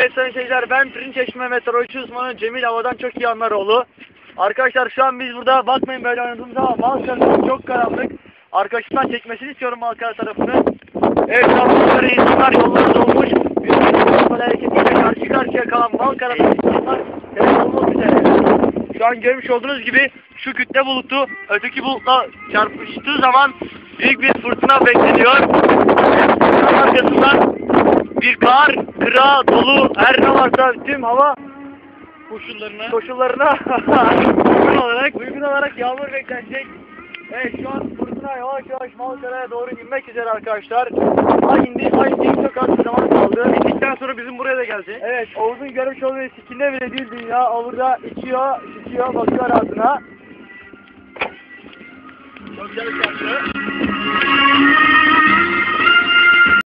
Evet sayın seyirciler ben Pirinçeşme meteoroloji uzmanı Cemil Havadan çok iyi Anlaroğlu. Arkadaşlar şu an biz burada bakmayın böyle oynadığımız ama Malkara çok karanlık. Arkadaşımdan çekmesini istiyorum Malkara tarafını. Evet bunları insanlar yolları dolmuş. Böyle hareketiyle karşı karşıya kalan Malkara'da insanlar telef olmak üzere. Şu an görmüş olduğunuz gibi şu kütle bulutu öteki bulutla çarpıştığı zaman büyük bir fırtına bekleniyor. Arkasından bir kar, kıra, dolu, her ne varsa tüm hava koşullarına. koşullarına uygun olarak uygun olarak yağmur beklenecek. Evet şu an fırtına yavaş yavaş Malkara'ya doğru inmek üzere arkadaşlar. Ay indi, ay indi çok az bir zaman kaldı. İndikten sonra bizim buraya da gelecek. Evet Oğuz'un görmüş olduğu sikinde bile değil dünya. O burada içiyor, içiyor, bakıyor ağzına. Çok güzel bir şarkı.